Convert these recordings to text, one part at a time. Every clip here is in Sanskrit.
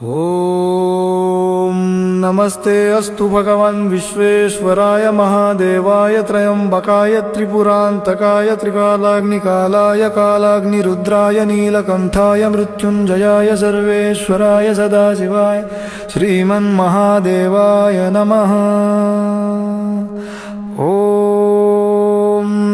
ॐ नमस्ते अस्तु भगवन् विश्वेश्वराय महादेवाय त्रयम्बकाय त्रिपुरान्तकाय त्रिकालाग्निकालाय कालाग्निरुद्राय नीलकण्ठाय मृत्युञ्जयाय सर्वेश्वराय सदाशिवाय श्रीमन्महादेवाय नमः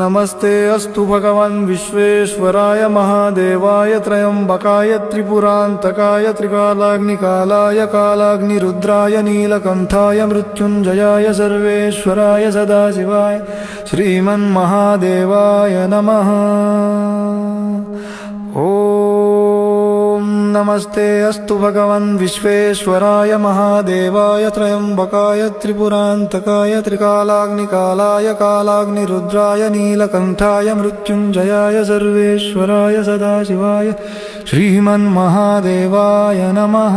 नमस्ते अस्तु भगवन् विश्वेश्वराय महादेवाय त्रयम्बकाय त्रिपुरान्तकाय त्रिकालाग्निकालाय कालाग्निरुद्राय नीलकण्ठाय मृत्युञ्जयाय सर्वेश्वराय सदाशिवाय श्रीमन्महादेवाय नमः। ॐ नमस्ते अस्तु भगवन् विश्वेश्वराय महादेवाय त्रयम्बकाय त्रिपुरान्तकाय त्रिकालाग्निकालाय कालाग्निरुद्राय नीलकण्ठाय मृत्युञ्जयाय सर्वेश्वराय सदाशिवाय श्रीमन्महादेवाय नमः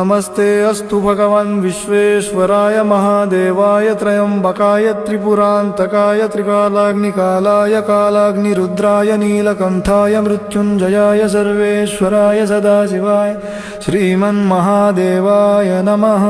नमस्ते अस्तु भगवन् विश्वेश्वराय महादेवाय त्रयम्बकाय त्रिपुरान्तकाय त्रिकालाग्निकालाय कालाग्निरुद्राय नीलकण्ठाय मृत्युञ्जयाय सर्वेश्वराय सदाशिवाय श्रीमन्महादेवाय नमः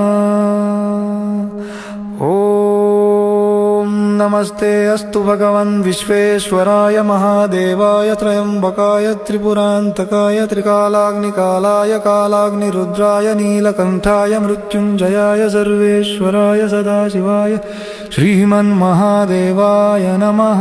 नमस्ते अस्तु भगवन् विश्वेश्वराय महादेवाय त्रयम्बकाय त्रिपुरान्तकाय त्रिकालाग्निकालाय कालाग्निरुद्राय नीलकण्ठाय मृत्युञ्जयाय सर्वेश्वराय सदाशिवाय श्रीमन्महादेवाय नमः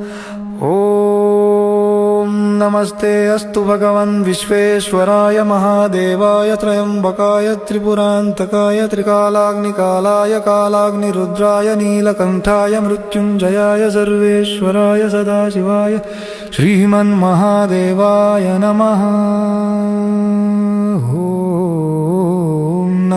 नमस्ते अस्तु भगवन् विश्वेश्वराय महादेवाय त्रयम्बकाय त्रिपुरान्तकाय त्रिकालाग्निकालाय कालाग्निरुद्राय नीलकण्ठाय मृत्युञ्जयाय सर्वेश्वराय सदाशिवाय श्रीमन्महादेवाय नमः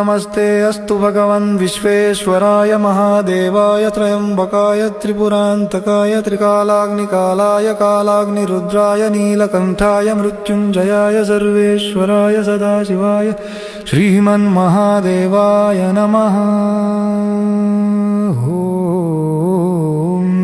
नमस्ते अस्तु भगवन् विश्वेश्वराय महादेवाय त्रयम्बकाय त्रिपुरान्तकाय त्रिकालाग्निकालाय कालाग्निरुद्राय नीलकण्ठाय मृत्युञ्जयाय सर्वेश्वराय सदाशिवाय श्रीमन्महादेवाय नमः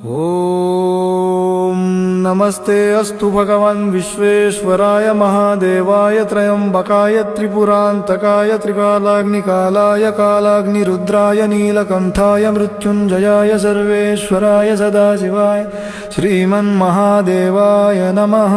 ॐ नमस्ते अस्तु भगवन् विश्वेश्वराय महादेवाय त्रयम्बकाय त्रिपुरान्तकाय त्रिकालाग्निकालाय कालाग्निरुद्राय नीलकण्ठाय मृत्युञ्जयाय सर्वेश्वराय सदाशिवाय श्रीमन्महादेवाय नमः